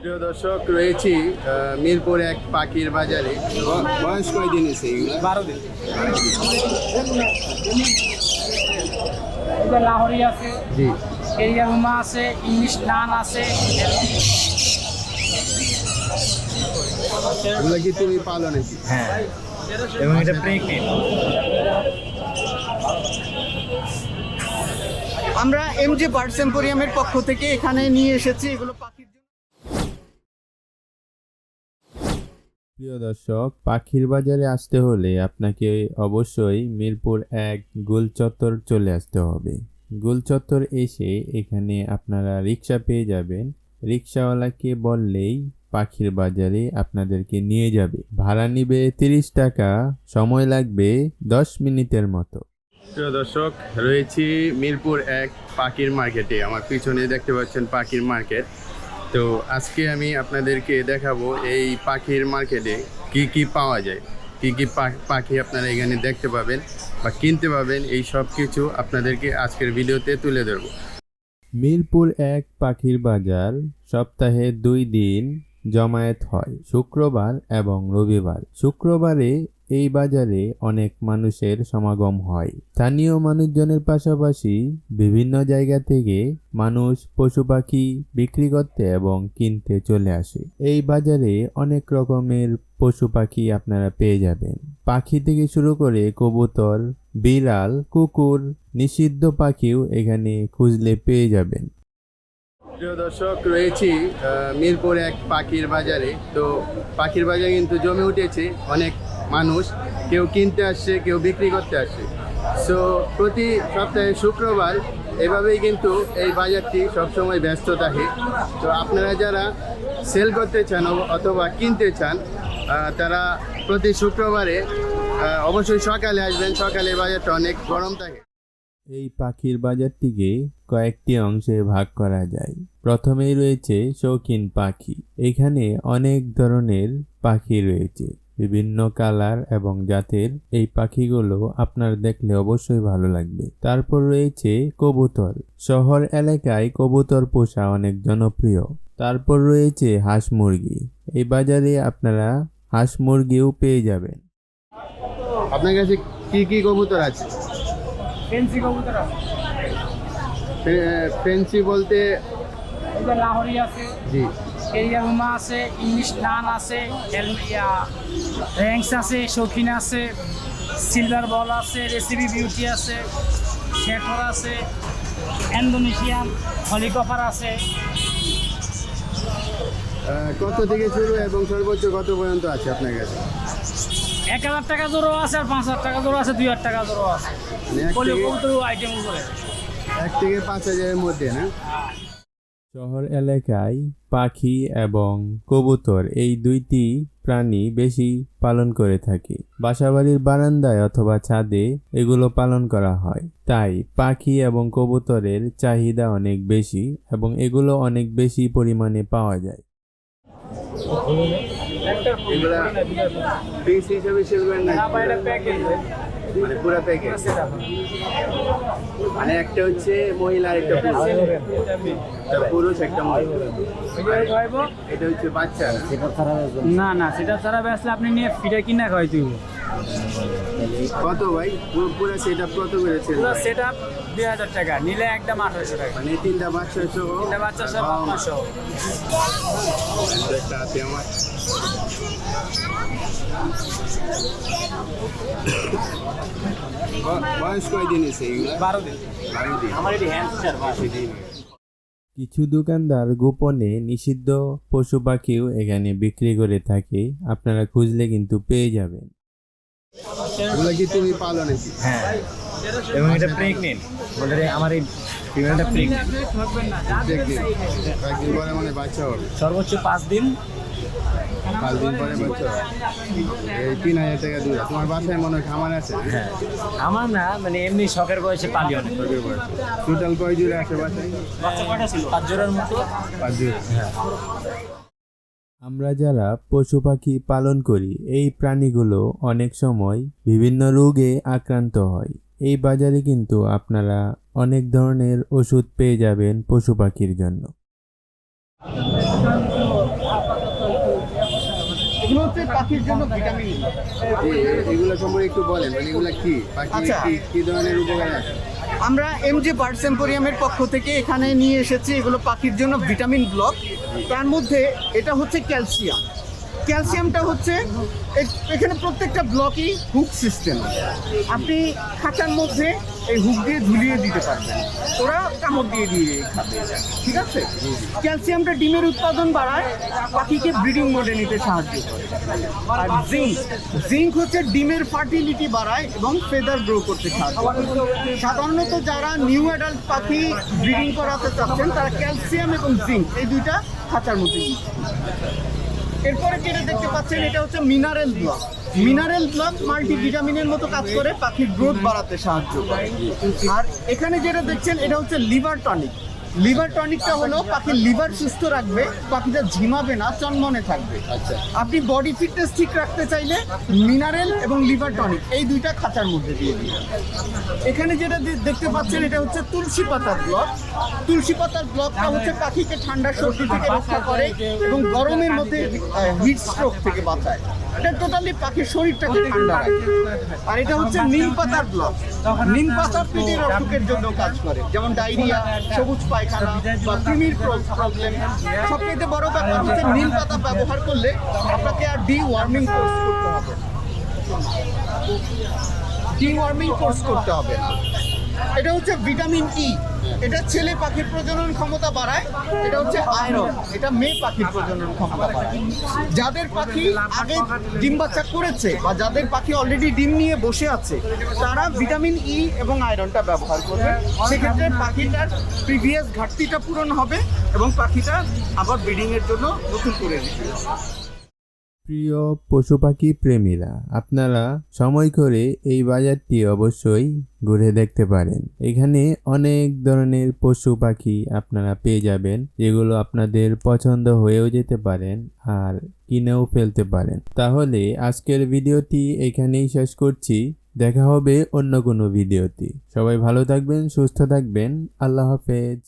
প্রিয় দর্শক রয়েছি মিরপুর এক পাখির বাজারে। বয়স কয়দিন এসে বারো দিন। এটা লাহোরি আছে জি। এরিয়া রুমা আছে ইংলিশ নান আছে। এগুলো কি তুমি পালো নাকি হ্যাঁ এবং এটা প্রেগনেন্ট আমরা এমজি বার্ডস এম্পোরিয়ামের পক্ষ থেকে এখানে নিয়ে এসেছি এগুলো পাখির জন্য প্রিয় দর্শক, পাখির বাজারে আসতে হলে আপনাকে অবশ্যই মিরপুর এক গোল চত্বর চলে আসতে হবে। গোল চত্বর এসে এখানে আপনারা রিক্সা পেয়ে যাবেন। রিক্সাওয়ালাকে বললেই পাখির বাজারে আপনাদেরকে নিয়ে যাবে। ভাড়া নিবে তিরিশ টাকা, সময় লাগবে দশ মিনিটের মতো। প্রিয় দর্শক, রয়েছি মিরপুর এক পাখির মার্কেটে। আমার পিছনে দেখতে পাচ্ছেন পাখির মার্কেট। তো আজকে আমি আপনাদেরকে দেখাবো এই পাখির মার্কেটে কি কি পাওয়া যায়, কি কি পাখি আপনারা এখানে দেখতে পাবেন বা কিনতে পাবেন, এই সব কিছু আপনাদেরকে আজকের ভিডিওতে তুলে ধরবো। মিরপুর এক পাখির বাজার সপ্তাহে দুই দিন জমায়েত হয়, শুক্রবার এবং রবিবার। শুক্রবারে এই বাজারে অনেক মানুষের সমাগম হয়। স্থানীয় মানুষজনের পাশাপাশি বিভিন্ন জায়গা থেকে মানুষ পশু পাখি বিক্রি করতে এবং কিনতে চলে আসে। এই বাজারে অনেক রকমের পশু পাখি আপনারা পেয়ে যাবেন। পাখি থেকে শুরু করে কবুতর, বিড়াল, কুকুর, নিষিদ্ধ পাখিও এখানে খুঁজলে পেয়ে যাবেন। প্রিয় দর্শক, রয়েছি মিরপুর এক পাখির বাজারে। তো পাখির বাজারে কিন্তু জমে উঠেছে। অনেক মানুষ, কেউ কিনতে আসছে কেউ বিক্রি করতে আসছে সো প্রতি সপ্তাহে শুক্রবার এভাবেই কিন্তু এই বাজারটি সবসময় ব্যস্ত থাকে। তো আপনারা যারা সেল করতে চান অথবা কিনতে চান তারা প্রতি শুক্রবারে অবশ্যই সকালে আসবেন। সকালে বাজারটা অনেক গরম থাকে। এই পাখির বাজারটিকে কয়েকটি অংশে ভাগ করা যায়। প্রথমেই রয়েছে শৌখিন পাখি। এখানে অনেক ধরনের পাখি রয়েছে। বিভিন্ন কালার এবং জাতের এই পাখিগুলো আপনার দেখলে অবশ্যই ভালো লাগবে। তারপর রয়েছে কবুতর। শহর এলাকায় কবুতর পোষা অনেক জনপ্রিয়। তারপর রয়েছে হাঁস মুরগি। এই বাজারে আপনারা হাঁস মুরগিও পেয়ে যাবেন। আপনার কাছে কি কি কবুতর আছে? ফেন্সি কবুতর আছে। ফেন্সি বলতে? এটা লাহোরি আছে জি। রুমা আছে ইংলিশ নান আছে র্যাঙ্কস আছে শৌখিন আছে সিলভার বল আছে রেসিপি বিউটি আছে শেখর আছে ইন্দোনেশিয়ান হলিকপার আছে। আহ, কত থেকে শুরু এবং সর্বোচ্চ কত পর্যন্ত আছে আপনার কাছে? এক হাজার টাকা জোরও আছে আর পাঁচ হাজার টাকা জোরও আছে দুই হাজার টাকা জোরও আছে। মানে আইটেম উপরে। এক থেকে পাঁচ হাজারের মধ্যে না? শহর এলাকায় পাখি এবং কবুতর এই দুইটি প্রাণী বেশি পালন করে থাকে। বাসাবাড়ির বারান্দায় অথবা ছাদে এগুলো পালন করা হয়। তাই পাখি এবং কবুতরের চাহিদা অনেক বেশি এবং এগুলো অনেক বেশি পরিমাণে পাওয়া যায়। হিসেবে মানে পুরো প্যাকেজ মানে একটা হচ্ছে মহিলা একটা পুরুষ। একটা পুরুষ, একটা মহিলা। এটা হচ্ছে বাচ্চা না? না, সেটা ছাড়া বেসলে আপনি নিয়ে ফিরে কিনা খাওয়াই তুই কত ভাই? পুরো পুরো সেট আপ কত করেছে পুরো সেট আপ দুই হাজার টাকা। নিলে একদম আঠারোশো টাকা। মানে তিনটা বাচ্চা সহ? তিনটা বাচ্চা সব বাবা পাঁচশো একটা আছে আমার। বয়স কয়দিন এসে বারো দিন। বারো দিন। আমার এটি হ্যান্ডস্টার বেশি দিন। কিছু দোকানদার গোপনে নিষিদ্ধ পশু পাখিও এখানে বিক্রি করে থাকে। আপনারা খুঁজলে কিন্তু পেয়ে যাবেন। এগুলো কি তুমি পালো নাকি? হ্যাঁ। এবং এটা প্রেগনেন্ট বলে আমার এই ফিমেলটা প্রেগনেন্ট কয়েকদিন পরে মানে বাচ্চা হবে। সর্বোচ্চ পাঁচ দিন। পাঁচ দিন পরে বাচ্চা এই তিন হাজার টাকা দূরে তোমার বাসায় মনে হয় খামার আছে হ্যাঁ? আমার না মানে এমনি শখের বয়সে পালি অনেক। টোটাল কয় জুড়ে আছে বাসায়? বাচ্চা কয়টা ছিল পাঁচ জোড়ার মতো। পাঁচ জুড়ে। আমরা যারা পশু পাখি পালন করি এই প্রাণীগুলো অনেক সময় বিভিন্ন রোগে আক্রান্ত হয়। এই বাজারে কিন্তু আপনারা অনেক ধরনের ওষুধ পেয়ে যাবেন পশু পাখির জন্য। এগুলো হচ্ছে পাখির জন্য ভিটামিন। এগুলো সম্পর্কে একটু বলেন মানে এগুলো কি? পাখি আচ্ছা। কি ধরনের উপকার আছে? আমরা এমজে বার্ডস এম্পোরিয়ামের পক্ষ থেকে এখানে নিয়ে এসেছি এগুলো পাখির জন্য ভিটামিন ব্লক। তার মধ্যে এটা হচ্ছে ক্যালসিয়াম। ক্যালসিয়ামটা হচ্ছে এখানে প্রত্যেকটা ব্লকই হুক সিস্টেম। আপনি খাঁচার মধ্যে এই হুক দিয়ে ঝুলিয়ে দিতে পারবেন। ওরা কামড় দিয়ে দিয়ে খাবে, ঠিক আছে? ক্যালসিয়ামটা ডিমের উৎপাদন বাড়ায় পাখিকে ব্রিডিং মোডে নিতে সাহায্য করে। আর জিঙ্ক জিঙ্ক হচ্ছে ডিমের ফার্টিলিটি বাড়ায় এবং ফেদার গ্রো করতে সাহায্য করে। সাধারণত যারা নিউ অ্যাডাল্ট পাখি ব্রিডিং করাতে চাচ্ছেন, তারা ক্যালসিয়াম এবং জিঙ্ক, এই দুইটা খাঁচার মধ্যে। এরপরে যেটা দেখতে পাচ্ছেন, এটা হচ্ছে মিনারেল ব্লক মিনারেল ব্লক মাল্টিভিটামিনের মতো কাজ করে পাখির গ্রোথ বাড়াতে সাহায্য করে। আর এখানে যেটা দেখছেন, এটা হচ্ছে লিভার টনিক। লিভার টনিকটা হলো পাখির লিভার সুস্থ রাখবে পাখিটা ঝিমাবে না চনমনে থাকবে। আচ্ছা। আপনি বডি ফিটনেস ঠিক রাখতে চাইলে মিনারেল এবং লিভার টনিক এই দুইটা খাঁচার মধ্যে দিয়ে দিন। এখানে যেটা দেখতে পাচ্ছেন এটা হচ্ছে তুলসী পাতার ব্লক তুলসী পাতার ব্লকটা হচ্ছে পাখিকে ঠান্ডা সর্দি থেকে রক্ষা করে এবং গরমের মধ্যে হিট স্ট্রোক থেকে বাঁচায়। এটা টোটালি পাখির শরীরটাকে ঠান্ডা রাখে। আর এটা হচ্ছে নিম পাতার ব্লক নিম পাতা পেটের অসুখের জন্য কাজ করে। যেমন ডায়রিয়া সবুজ পায়খানা বা কৃমির প্রবলেম সবচেয়ে বড় ব্যাপার হচ্ছে নিম পাতা ব্যবহার করলে আপনাকে আর ডি ওয়ার্মিং কোর্স করতে হবে ডি ওয়ার্মিং কোর্স করতে হবে এটা হচ্ছে ভিটামিন ই এটা ছেলে পাখির প্রজনন ক্ষমতা বাড়ায়, এটা হচ্ছে আয়রন এটা মেয়ে পাখির প্রজনন ক্ষমতা বাড়ায়। যাদের পাখি আগে ডিম বাচ্চা করেছে বা যাদের পাখি অলরেডি ডিম নিয়ে বসে আছে, তারা ভিটামিন ই এবং আয়রনটা ব্যবহার করবে। সেক্ষেত্রে পাখিটার প্রিভিয়াস ঘাটতিটা পূরণ হবে এবং পাখিটা আবার ব্রিডিংয়ের জন্য নতুন করে নেবে। প্রিয় পশু পাখি প্রেমীরা, আপনারা সময় করে এই বাজারটি অবশ্যই ঘুরে দেখতে পারেন। এখানে অনেক ধরনের পশু পাখি আপনারা পেয়ে যাবেন, যেগুলো আপনাদের পছন্দ হয়েও যেতে পারেন আর কিনেও ফেলতে পারেন। তাহলে আজকের ভিডিওটি এখানেই শেষ করছি। দেখা হবে অন্য কোনো ভিডিওতে। সবাই ভালো থাকবেন, সুস্থ থাকবেন। আল্লাহ হাফেজ।